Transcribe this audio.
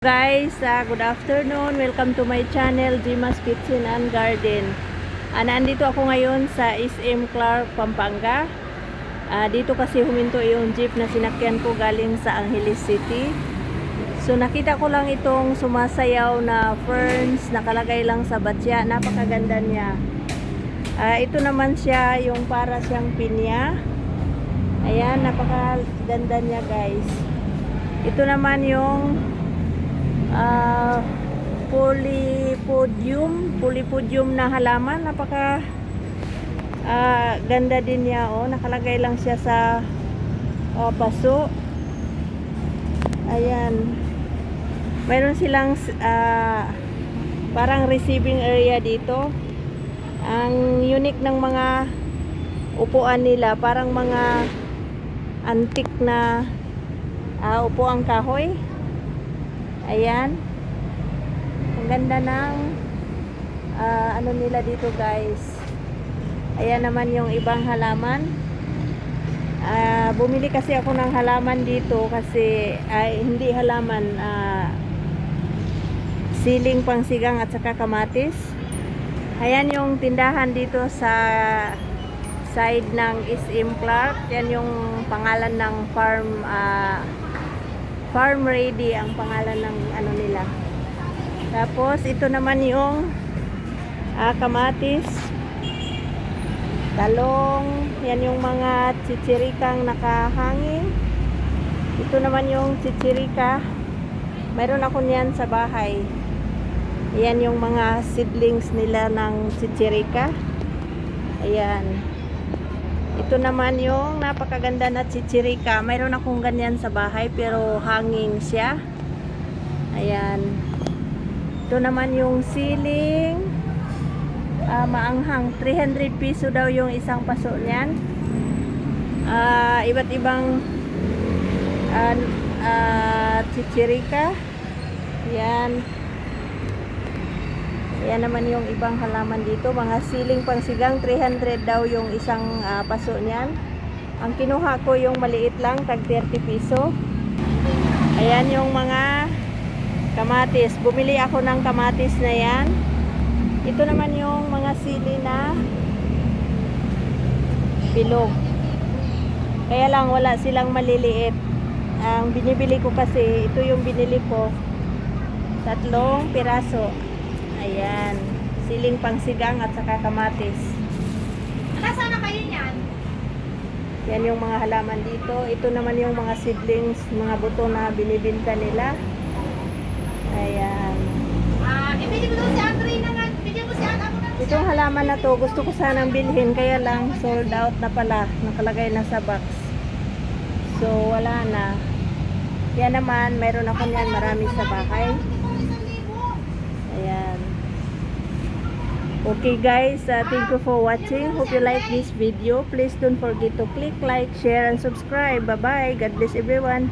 Guys, ah, good afternoon. Welcome to my channel, Jima's Kitchen and Garden. Ah, nandito ako ngayon sa SM Clark, Pampanga. Ah, dito kasi huminto yung jeep na sinakyan ko galing sa Angeles City. So nakita ko lang itong sumasayaw na ferns nakalagay lang sa batya. Napakaganda niya. Ah, ito naman siya yung para siyang pinya. Ayan, napakaganda niya guys. Ito naman yung ah polypodium polypodium na halaman. Napaka ah, ganda din niya oh. Nakalagay lang siya sa ah, paso ayan. Mayroon silang ah, parang receiving area dito. Ang unique ng mga upuan nila parang mga antique na ah, upuang kahoy Ayan. Ang ganda ng ah, ano nila dito guys. Ayan naman yung ibang halaman. Ah, bumili kasi ako ng halaman dito kasi ay hindi halaman ah, siling pangsigang at saka kamatis. Ayan yung tindahan dito sa side ng SM Clark. Yan yung pangalan ng farm ah, Farm Ready ang pangalan ng ano nila. Tapos ito naman yung ah, kamatis, talong, yan yung mga chichirikang nakahanging. Ito naman yung chichirika. Mayroon ako niyan sa bahay. Yan yung mga seedlings nila ng chichirika. Ayan. Ito naman yung napakaganda na chichirika. Mayroon akong ganyan sa bahay pero hanging siya. Ayan. Ito naman yung ceiling. Ah, maanghang. 300 piso daw yung isang paso niyan. Ah, iba't ibang ah, ah, chichirika. Yan. Yan naman yung ibang halaman dito. Mga siling pangsigang, 300 daw yung isang ah, paso niyan. Ang kinuha ko yung maliit lang, tag 30 piso. Ayan yung mga kamatis. Bumili ako ng kamatis na yan. Ito naman yung mga sili na bilog. Kaya lang wala silang maliliit. Ang binibili ko kasi, ito yung binili ko. Tatlong piraso. Ayan. Siling pangsigang at saka kamatis. Nasaan na kayo niyan? Yan yung mga halaman dito. Ito naman yung mga seedlings, mga buto na binibinta nila. Ayan. Ah, ibigay mo doon si Andre na nga. Bigyan mo si Andre. Itong halaman na to, gusto ko sanang bilhin, kaya lang sold out na pala. Nakalagay na sa box. So, wala na. Yan naman, mayroon ako niyan marami sa bahay. Ayan. Okay guys, uh, thank you for watching. Hope you like this video. Please don't forget to click like, share, and subscribe. Bye-bye. God bless everyone.